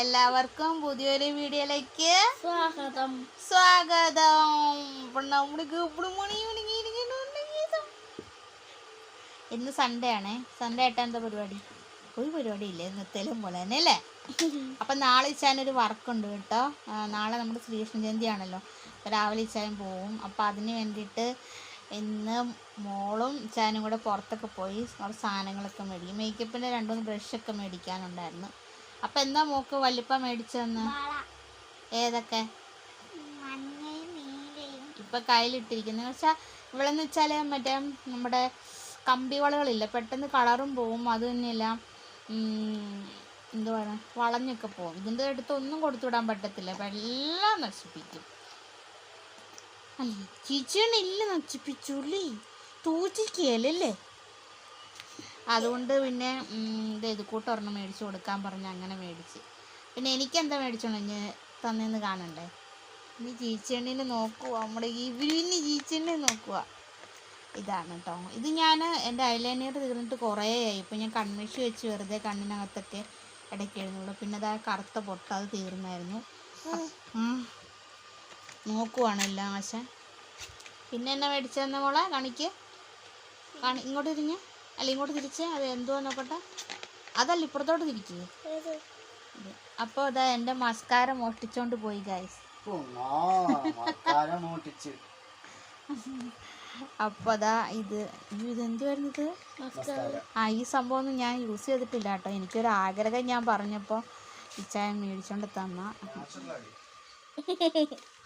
എല്ലാവർക്കും പുതിയൊരു വീഡിയോയിലേക്ക് സ്വാഗതം. സ്വാഗതം. നമ്മൾക്ക് ഇവിടെ മണി ഇന്ന് സൺഡേ ആണേ. സൺഡേ ആയിട്ട് എന്താ പരിപാടി? ഒരു പരിപാടി ഇല്ല. ഇന്നത്തേലും പോലെ തന്നെ അല്ലേ? അപ്പം നാളെ ഇച്ചാനൊരു വർക്കുണ്ട് കേട്ടോ. നാളെ നമ്മുടെ ശ്രീകൃഷ്ണ ജയന്തി ആണല്ലോ. അപ്പോൾ രാവിലെ ഇച്ചാനും പോവും. അപ്പോൾ അതിന് വേണ്ടിയിട്ട് ഇന്ന് മോളും ഇച്ചാനും കൂടെ പുറത്തൊക്കെ പോയി. കുറച്ച് സാധനങ്ങളൊക്കെ മേടിക്കും. മേക്കപ്പിന്റെ രണ്ടുമൂന്ന് ബ്രഷൊക്കെ മേടിക്കാനുണ്ടായിരുന്നു. അപ്പം എന്താ മോക്ക് വല്യപ്പ മേടിച്ചെന്ന് ഏതൊക്കെ? ഇപ്പൊ കയ്യിലിട്ടിരിക്കുന്നു ഇപ്പൊ കയ്യിലിട്ടിരിക്കുന്നത് വെച്ചാൽ ഇവളെന്ന് വെച്ചാൽ മറ്റേ നമ്മുടെ കമ്പി വളകളില്ല പെട്ടെന്ന് കളറും പോവും. അത് തന്നെയല്ല എന്തുവാണ് വളഞ്ഞൊക്കെ പോവും. ഇതിന്റെ അടുത്ത് ഒന്നും കൊടുത്തു വിടാൻ പറ്റത്തില്ല എല്ലാം നശിപ്പിക്കും. അല്ല? ചിച്ചണില്ല നശിപ്പിച്ചുള്ളി തൂച്ചിക്കയല്ലേ അതുകൊണ്ട് പിന്നെ ഇത് കൂട്ടൊരെണ്ണം മേടിച്ചു കൊടുക്കാൻ പറഞ്ഞ് അങ്ങനെ മേടിച്ച്. പിന്നെ എനിക്കെന്താ മേടിച്ചോണ്ട് തന്നെന്ന് കാണണ്ടേ? ഇനി ചീച്ചെണ്ണിനെ നോക്കുക നമ്മുടെ ഇവരിനി ചീച്ചെണ്ണെ നോക്കുക. ഇതാണ് കേട്ടോ ഇത് ഞാൻ എന്റെ ഐലൈനർ തീർന്നിട്ട് കുറേ ആയി. ഇപ്പം ഞാൻ കൺമഷി വെച്ച് വെറുതെ കണ്ണിനകത്തൊക്കെ ഇടയ്ക്ക് എഴുതുള്ളൂ പിന്നെ അതാ കറുത്ത പൊട്ട അത് തീർന്നായിരുന്നു. നോക്കുവാണ് എല്ലാം പിന്നെ എന്നെ മേടിച്ചതെന്ന മോളെ കാണിക്ക്? കാണി ഇങ്ങോട്ട് തിരിഞ്ഞ്. അല്ല ഇങ്ങോട്ട് തിരിച്ച് അത് എന്തുവാ നോക്കട്ടെ? അതല്ല ഇപ്പുറത്തോട്ട് തിരിക്കേ. അപ്പോൾ ഇതാ എന്റെ മസ്കാര മോഷ്ടിച്ചോണ്ട് പോയി ഗൈസ് അപ്പൊ അപ്പോൾ അതാ ഇത് ഇത് ഇതെന്തുവായിരുന്നു ഇത്? ആ ഈ സംഭവം ഒന്നും ഞാൻ യൂസ് ചെയ്തിട്ടില്ല കേട്ടോ. എനിക്കൊരു ആഗ്രഹം ഞാൻ പറഞ്ഞപ്പോൾ ഇച്ചായ മേടിച്ചോണ്ട് തന്ന.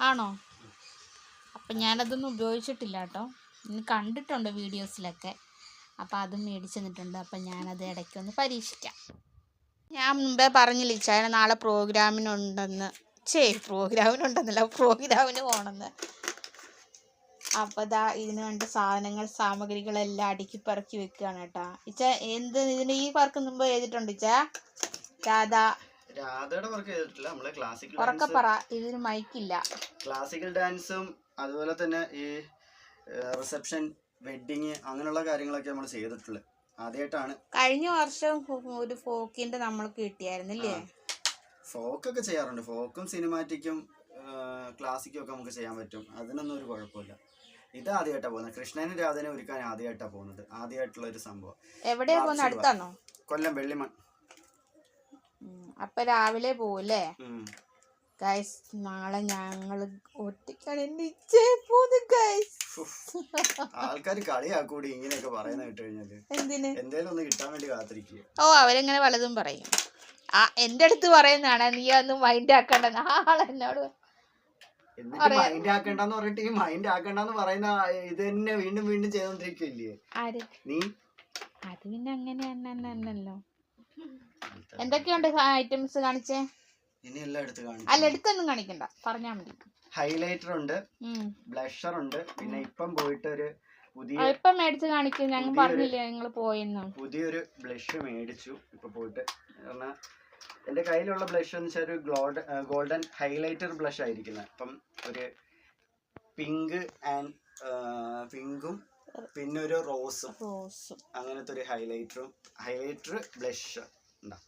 ആണോ? അപ്പം ഞാനതൊന്നും ഉപയോഗിച്ചിട്ടില്ല കേട്ടോ. ഇനി കണ്ടിട്ടുണ്ട് വീഡിയോസിലൊക്കെ. അപ്പോൾ അതും മേടിച്ചു തന്നിട്ടുണ്ട് അപ്പം ഞാനത് ഇടയ്ക്കൊന്ന് പരീക്ഷിക്കാം. ഞാൻ മുമ്പേ പറഞ്ഞില്ല ഇച്ചായ നാളെ പ്രോഗ്രാമിനുണ്ടെന്ന്. ചേ പ്രോഗ്രാമിനുണ്ടെന്നല്ല പ്രോഗ്രാമിന് പോകണമെന്ന് അപ്പോൾ ഇതാ ഇതിന് വേണ്ട സാധനങ്ങൾ സാമഗ്രികളെല്ലാം അടുക്കി പറക്കി വെക്കുകയാണ് കേട്ടോ. ഇച്ച എന്ത് ഇതിന് ഈ വർക്ക് മുമ്പ് ചെയ്തിട്ടുണ്ട് ഇച്ച? രാധ. രാധയുടെ വർക്ക് ചെയ്തിട്ടില്ല നമ്മൾ ക്ലാസിക്കൽ ഇതിന് മൈക്കില്ല ക്ലാസിക്കൽ ഡാൻസും അതുപോലെ തന്നെ ഈ റിസപ്ഷൻ വെഡിങ് അങ്ങനെയുള്ള കാര്യങ്ങളൊക്കെ നമ്മൾ ചെയ്തിട്ടുള്ളത് ആദ്യമായിട്ടാണ് കഴിഞ്ഞ വർഷം ഒരു ഫോക്കിന്റെ നമ്മൾക്ക് കിട്ടിയായിരുന്നില്ലേ? ഫോക്കൊക്കെ ചെയ്യാറുണ്ട്. ഫോക്കും സിനിമാറ്റിക്കും ക്ലാസിക്കും ഒക്കെ നമുക്ക് ചെയ്യാൻ പറ്റും. അതിനൊന്നും ഒരു കുഴപ്പമില്ല. ഇത് ആദ്യമായിട്ടാണ് പോകുന്നത്. കൃഷ്ണനും രാധനെ ഒരുക്കാൻ ആദ്യമായിട്ടാണ് പോകുന്നത്. ആദ്യമായിട്ടുള്ള ഒരു സംഭവം. എവിടെയാ പോകുന്നത്? അടുത്താണോ? കൊല്ലം വെള്ളിമൺ. അപ്പൊ രാവിലെ പോവല്ലേ. ഗൈസ് നാളെ ഞങ്ങൾ ഒറ്റയ്ക്കാണ്. എന്റെ ഇച്ചേ ഗൈസ് ആൾക്കാർ കളിയാക്കൂടി ഇങ്ങനെയൊക്കെ പറയുന്ന കേട്ട് കഴിഞ്ഞാൽ എന്തിന്? എന്തേലും ഒന്ന് കിട്ടാൻ വേണ്ടി കാത്തിരിക്കുക. ഓ അവരെങ്ങനെ പലതും പറയും. ആ എന്റെ അടുത്ത് പറയുന്നതാണ് നീ ഒന്നും മൈൻഡ് ആക്കണ്ട. നാളെ എന്നോട് എന്നിട്ട് മൈൻഡ് ആക്കണ്ടെന്ന് പറഞ്ഞിട്ട് ഈ മൈൻഡ് ആക്കണ്ടെന്ന് പറയുന്ന ആ ഇത് തന്നെ വീണ്ടും വീണ്ടും ചെയ്തോണ്ടിരിക്കില്ലേ നീ? അത് പിന്നെ എന്തൊക്കെയുണ്ട് ഐറ്റംസ് കാണിച്ചേ? ഇനി എല്ലാം എടുത്ത് അല്ല കാണിച്ചു എടുത്തൊന്നും കാണിക്കണ്ട. പറഞ്ഞാ മതി. ഹൈലൈറ്റർ ഉണ്ട് ബ്ലഷർ ഉണ്ട് പിന്നെ ഇപ്പം പോയിട്ട് ഒരു പുതിയ ഇപ്പം മേടിച്ച് കാണിക്കും. ഞങ്ങൾ പുതിയൊരു- പറഞ്ഞില്ലേ നിങ്ങൾ പോയെന്ന്. പുതിയൊരു ബ്ലഷ് മേടിച്ചു ഇപ്പൊ പോയിട്ട്. കാരണം എന്റെ കയ്യിലുള്ള ബ്ലഷ് എന്ന് വെച്ചാൽ ഒരു ഗ്ലോഡ് ഗോൾഡൻ ഹൈലൈറ്റർ ബ്ലഷ് ആയിരിക്കുന്നത്. അപ്പം ഒരു പിങ്ക് ആൻഡ് പിങ്കും പിന്നെ ഒരു റോസും റോസും അങ്ങനത്തെ ഒരു ഹൈലൈറ്ററും ഹൈലൈറ്റർ ബ്ലഷ് ഉണ്ടാ.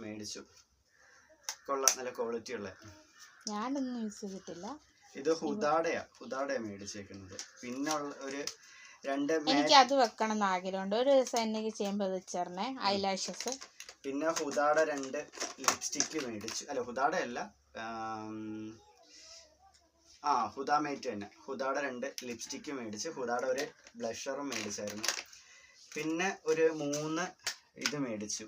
മേടിച്ചു. കൊള്ളാം നല്ല ക്വാളിറ്റി ഉള്ള. ഞാനൊന്നും യൂസ് ചെയ്തിട്ടില്ല. ഇത് ഹുദാടയാ ഹുദാടയാ മേടിച്ചേക്കുന്നത്. പിന്നെ ഒരു രണ്ട് എനിക്ക് അത് വെക്കണം എന്ന് ആഗ്രഹമുണ്ട്. ഒരു ദിവസം എന്നെ ചെയ്യുമ്പോൾ വെച്ചേർണേ ഐലാഷസ് പിന്നെ ഹുദാട രണ്ട് ലിപ്സ്റ്റിക്ക് മേടിച്ചു. അല്ല ഹുദാട അല്ല ആ ഹുദാമേറ്റ് തന്നെ. ഹുദാട രണ്ട് ലിപ്സ്റ്റിക്ക് മേടിച്ച് ഹുദാട ഒരു ബ്ലഷറും മേടിച്ചായിരുന്നു. പിന്നെ ഒരു മൂന്ന് ഇത് മേടിച്ചു.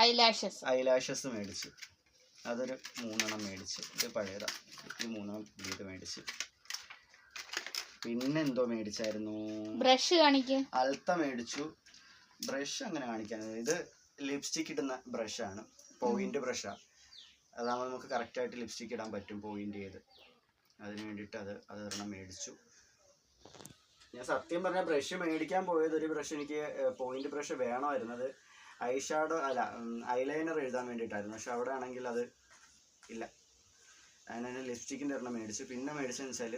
ഐലാഷസ് ഐലാഷസ് മേടിച്ചു. അതൊരു മൂന്നെണ്ണം മേടിച്ച്. ഇത് പഴയതാ. ഈ മൂന്നെണ്ണം പുതിയത് മേടിച്ച്. പിന്നെ എന്തോ മേടിച്ചായിരുന്നു? ബ്രഷ് കാണിക്ക. അൽത്ത മേടിച്ചു. ബ്രഷ് അങ്ങനെ കാണിക്കാൻ. ഇത് ലിപ്സ്റ്റിക് ഇടുന്ന ബ്രഷാണ്. പോയിന്റ് ബ്രഷാണ് അതാകുമ്പോൾ നമുക്ക് കറക്റ്റായിട്ട് ലിപ്സ്റ്റിക് ഇടാൻ പറ്റും പോയിന്റ് ചെയ്ത് അതിന് വേണ്ടിയിട്ട് അത് അത് ഒരെണ്ണം മേടിച്ചു. ഞാൻ സത്യം പറഞ്ഞ ബ്രഷ് മേടിക്കാൻ പോയത് ഒരു ബ്രഷ് എനിക്ക് പോയിന്റ് ബ്രഷ് വേണമായിരുന്നു. അത് ഐ ഷാഡോ അല്ല ഐലൈനർ എഴുതാൻ വേണ്ടിയിട്ടായിരുന്നു. പക്ഷെ അവിടെ ആണെങ്കിൽ അത് ഇല്ല. അതിന് ലിപ്സ്റ്റിക്കിന്റെ ഒരെണ്ണം മേടിച്ചു. പിന്നെ മേടിച്ചെന്ന് വെച്ചാൽ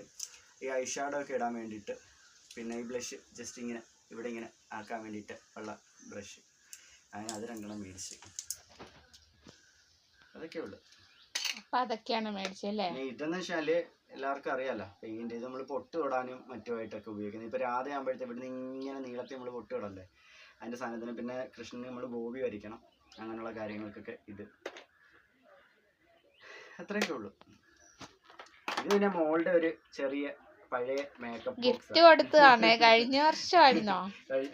ഈ ഐഷാഡോ ഷാഡോ ഒക്കെ ഇടാൻ വേണ്ടിയിട്ട് പിന്നെ ഈ ബ്ലഷ് ജസ്റ്റ് ഇങ്ങനെ ഇവിടെ ഇങ്ങനെ ആക്കാൻ വേണ്ടിയിട്ട് ഉള്ള ബ്രഷ്. അങ്ങനെ അത് രണ്ടെണ്ണം മേടിച്ച്. അതൊക്കെ ഉള്ളു അപ്പം അതൊക്കെയാണ് മേടിച്ചല്ലേ ഇതെന്ന് വെച്ചാൽ എല്ലാവർക്കും അറിയാലോ. പെയിന്റ് ഇത് നമ്മൾ പൊട്ട് തൊടാനും മറ്റുമായിട്ടൊക്കെ ഉപയോഗിക്കുന്നത് ഇപ്പൊ രാധ ആകുമ്പോഴത്തെ ഇവിടുന്ന് ഇങ്ങനെ നീളത്തിൽ നമ്മൾ പൊട്ട് തൊടണ്ടേ? അതിന്റെ സാധനത്തിന് പിന്നെ കൃഷ്ണന് നമ്മൾ ബോബി വരയ്ക്കണം. അങ്ങനെയുള്ള കാര്യങ്ങൾക്കൊക്കെ ഇത്. അത്രയൊക്കെ ഉള്ളൂ. ഇത് പിന്നെ മോളുടെ ഒരു ചെറിയ പഴയ മേക്കപ്പ് ഗിഫ്റ്റ് കൊടുത്തതാണ്. കഴിഞ്ഞ വർഷമായിരുന്നോ?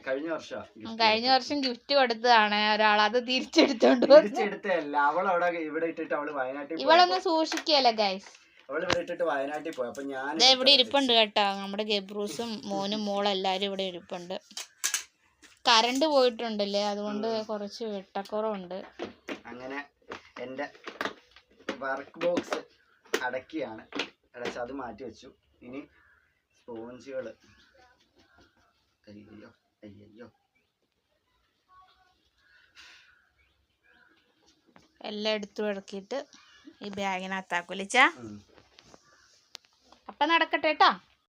കഴിഞ്ഞ വർഷം കഴിഞ്ഞ വർഷം ഗിഫ്റ്റ് കൊടുത്തതാണ്. ഒരാൾ അത് തിരിച്ചെടുത്തോണ്ട് തിരിച്ചെടുത്തല്ല അവൾ അവിടെ ഇവിടെ ഇട്ടിട്ട് അവൾ വയനാട്ടിൽ ഇവളൊന്ന് സൂക്ഷിക്കല്ലേ ഗൈസ് ഇവിടെ ഇട്ടിട്ട് വയനാട്ടിൽ പോയി. അപ്പൊ ഞാൻ ദേ ഇവിടെ ഇരിപ്പുണ്ട് കേട്ടോ. നമ്മുടെ ഗബ്രൂസും മോനും മോളും എല്ലാരും ഇവിടെ ഇരിപ്പുണ്ട്. കറണ്ട് പോയിട്ടുണ്ടല്ലേ? അതുകൊണ്ട് കുറച്ച് വെട്ടക്കുറവുണ്ട്. അങ്ങനെ എന്റെ വർക്ക് ബോക്സ് അടക്കിയാണ്. അടച്ച് അത് മാറ്റി വെച്ചു. ഇനി സ്പോഞ്ചുകൾ അയ്യോ അയ്യോ എല്ലാം എടുത്തു ഇടക്കിയിട്ട് ഈ ബാഗിനകത്താക്കൂലിച്ചാ. അപ്പൊ നടക്കട്ടെ കേട്ടോ